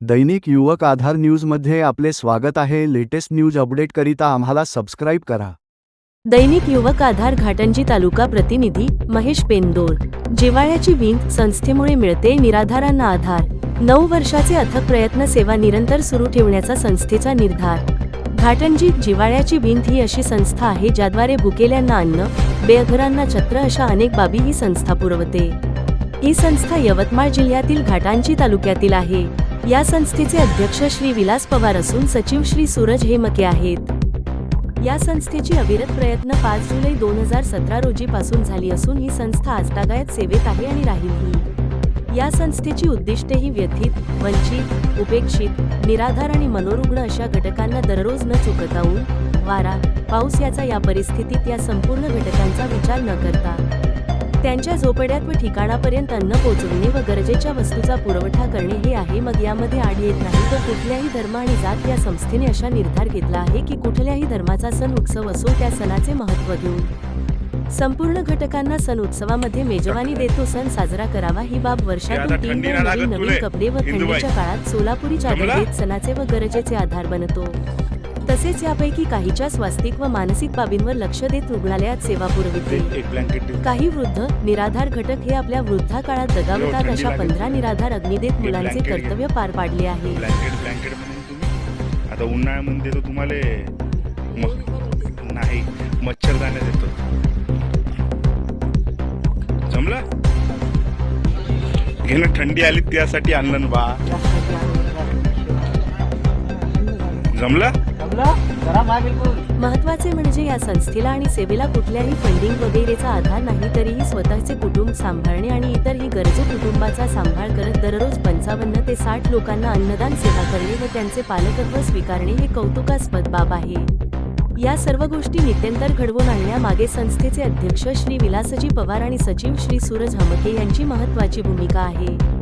दैनिक युवक आधार न्यूजमध्ये आपले स्वागत आहे. लेटेस्ट न्यूज अपडेटकरिता आम्हाला सबस्क्राईब करा. दैनिक युवक आधार घाटंजी तालुका प्रतिनिधी महेश पेंदोर. जिवाळ्याची वींद संस्थेमुळे मिळते निराधारांना आधार. नऊ वर्षाचे अथक प्रयत्न सेवा निरंतर सुरू ठेवण्याचा संस्थेचा निर्धार. घाटंजी जिवाळ्याची वींद ही अशी संस्था आहे ज्याद्वारे भुकेल्यांना अन्न बेघरांना छत्र अशा अनेक बाबी ही संस्था पुरवते. ही संस्था यवतमाळ जिल्ह्यातील घाटांची तालुक्यातील आहे. या संस्थेचे अध्यक्ष श्री विलास पवार असून सचिव श्री सूरज हेमके आहेत. या संस्थेची अविरत प्रयत्न पाच जुलै दोन हजार सतरा रोजी पासून झाली असून ही संस्था आजतागायत सेवेत आहे आणि राहील या संस्थेची उद्दिष्टे ही व्यथित वंचित उपेक्षित निराधार आणि मनोरुग्ण अशा घटकांना दररोज न चुकता ऊन वारा पाऊस याचा या परिस्थितीत या संपूर्ण घटकांचा विचार न करता त्यांच्या झोपड्यात व ठिकाणापर्यंत अन्न पोहोचविणे व गरजेच्या वस्तूचा पुरवठा करणे हे आहे मग यामध्ये आड येत नाही तर कुठल्याही धर्म आणि जात या संस्थेने अशा निर्धार घेतला आहे की कुठल्याही धर्माचा सण उत्सव असो त्या सणाचे महत्त्व घेऊन संपूर्ण घटकांना सण उत्सवामध्ये मेजवानी देतो सण साजरा करावा ही बाब वर्षातून तीन नवीन कपडे व. थंडीच्या काळात सोलापुरी चादर? देत सणाचे व गरजेचे आधार बनतो तसेच यापैकी काहीच्या स्वास्तिक व मानसिक बाबींवर लक्ष देत रुग्णालयात सेवा पुरविते. काही वृद्ध निराधार घटक हे आपल्या वृद्धा काळात दगावतात अशा. पंधरा निराधार अग्निदेत मुलांचे. कर्तव्य पार पाडले आहे. ब्लँकेट ब्लँकेट म्हणून तुम्ही. आता उन्हाळ्यामध्ये देतो तुम्हाला. नाही मच्छरदाण्या देतो. जमलं? घे ना थंडी आली त्यासाठी आणलं बा. जमलं? महत्त्वाचे म्हणजे या संस्थेला आणि सेवेला कुठल्याही फंडिंग वगैरेचा आधार नाही तरीही स्वतःचे कुटुंब सांभाळणे आणि इतरही गरजू कुटुंबाचा सांभाळ करत दररोज पंचावन्न ते साठ लोकांना अन्नदान सेवा करणे व त्यांचे पालकत्व स्वीकारणे हे कौतुकास्पद बाब आहे. या सर्व गोष्टी नित्यंतर घडवून आणण्यामागे संस्थेचे अध्यक्ष श्री विलासजी पवार आणि सचिव श्री सूरज हमके यांची महत्वाची भूमिका आहे.